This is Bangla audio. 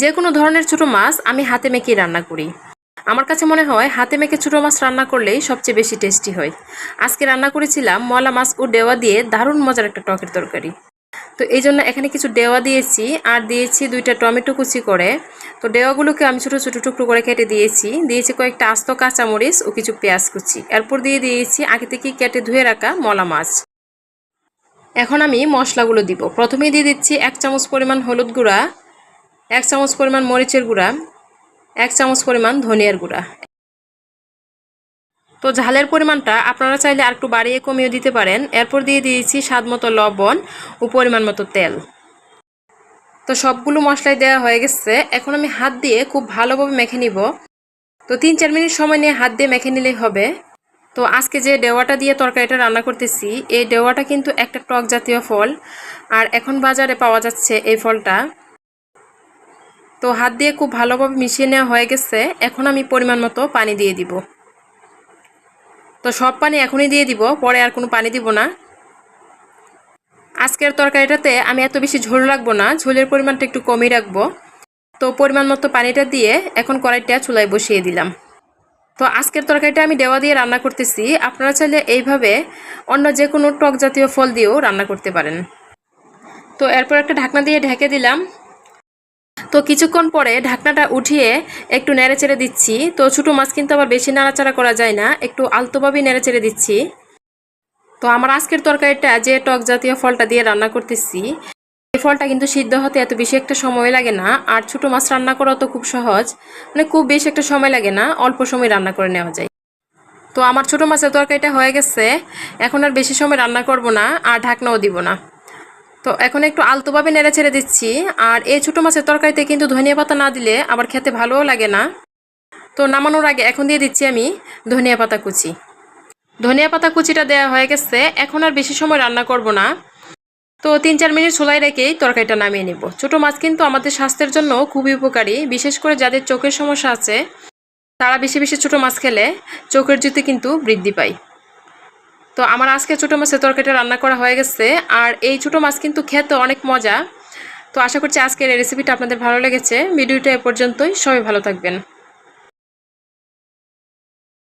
যে কোনো ধরনের ছোটো মাছ আমি হাতে মেখে রান্না করি। আমার কাছে মনে হয় হাতে মেখে ছোটো মাছ রান্না করলেই সবচেয়ে বেশি টেস্টি হয়। আজকে রান্না করেছিলাম মলা মাছ ও ডেওয়া দিয়ে দারুণ মজার একটা টকের তরকারি। তো এই জন্য এখানে কিছু ডেওয়া দিয়েছি আর দিয়েছি দুইটা টমেটো কুচি করে। তো ডেওয়াগুলোকে আমি ছোটো ছোটো টুকরো করে কেটে দিয়েছি। দিয়েছি কয়েকটা আস্ত কাঁচামরিচ ও কিছু পেঁয়াজ কুচি। এরপর দিয়ে দিয়েছি আগে থেকে কেটে ধুয়ে রাখা মলা মাছ। এখন আমি মশলাগুলো দিব। প্রথমেই দিয়ে দিচ্ছি এক চামচ পরিমাণ হলুদ গুঁড়া এক চামচ পরিমাণ মরিচের গুঁড়া, এক চামচ পরিমাণ ধনিয়ার গুঁড়া। তো ঝালের পরিমাণটা আপনারা চাইলে আর একটু বাড়িয়ে কমিয়ে দিতে পারেন। এরপর দিয়ে দিয়েছি স্বাদ মতো লবণ ও পরিমাণ মতো তেল। তো সবগুলো মশলাই দেওয়া হয়ে গেছে। এখন আমি হাত দিয়ে খুব ভালোভাবে মেখে নিব। তো তিন চার মিনিট সময় নিয়ে হাত দিয়ে মেখে নিলেই হবে। তো আজকে যে ডেওয়াটা দিয়ে তরকারিটা রান্না করতেছি, এই ডেওয়াটা কিন্তু একটা টক জাতীয় ফল। আর এখন বাজারে পাওয়া যাচ্ছে এই ফলটা। তো হাত দিয়ে খুব ভালোভাবে মিশিয়ে নেওয়া হয়ে গেছে। এখন আমি পরিমাণ মতো পানি দিয়ে দিব। তো সব পানি এখনই দিয়ে দিব, পরে আর কোনো পানি দিব না। আজকের তরকারিটাতে আমি এত বেশি ঝোল রাখব না, ঝোলের পরিমাণটা একটু কমই রাখব। তো পরিমাণ মতো পানিটা দিয়ে এখন কড়াইটা চুলায় বসিয়ে দিলাম। তো আজকের তরকারিটা আমি দেওয়া দিয়ে রান্না করতেছি। আপনারা চাইলে এইভাবে অন্য যে কোনো টক জাতীয় ফল দিয়েও রান্না করতে পারেন। তো এরপর একটা ঢাকনা দিয়ে ঢেকে দিলাম। তো কিছুক্ষণ পরে ঢাকনাটা উঠিয়ে একটু নেড়ে চেড়ে দিচ্ছি। তো ছোটো মাছ কিন্তু আবার বেশি নাড়াচাড়া করা যায় না, একটু আলতোভাবেই নেড়ে চেড়ে দিচ্ছি। তো আমার আজকের তরকারিটা যে টক জাতীয় ফলটা দিয়ে রান্না করতেছি, এই ফলটা কিন্তু সিদ্ধ হতে এত বেশি একটা সময় লাগে না। আর ছোটো মাছ রান্না করা তো খুব সহজ মানে খুব বেশি একটা সময় লাগে না, অল্প সময় রান্না করে নেওয়া যায়। তো আমার ছোটো মাছের তরকারিটা হয়ে গেছে, এখন আর বেশি সময় রান্না করব না, আর ঢাকনাও দিব না। তো এখন একটু আলতোভাবে নেড়ে ছেড়ে দিচ্ছি। আর এই ছোটো মাছের তরকারিতে কিন্তু ধনিয়া পাতা না দিলে আবার খেতে ভালোও লাগে না। তো নামানোর আগে এখন দিয়ে দিচ্ছি আমি ধনিয়া পাতা কুচি। ধনিয়া পাতা কুচিটা দেওয়া হয়ে গেছে। এখন আর বেশি সময় রান্না করব না। তো তিন চার মিনিট সোলাই রেখেই তরকারিটা নামিয়ে নেব। ছোটো মাছ কিন্তু আমাদের স্বাস্থ্যের জন্য খুবই উপকারী, বিশেষ করে যাদের চোখের সমস্যা আছে, তারা বেশি বেশি ছোটো মাছ খেলে চোখের জ্যোতি কিন্তু বৃদ্ধি পায়। তো আমার আজকে ছোটো মাছের তরকারিটা রান্না করা হয়ে গেছে, আর এই ছোটো মাছ কিন্তু খেতে অনেক মজা। তো আশা করছি আজকের এই রেসিপিটা আপনাদের ভালো লেগেছে। ভিডিওটা এ পর্যন্তই। সবাই ভালো থাকবেন।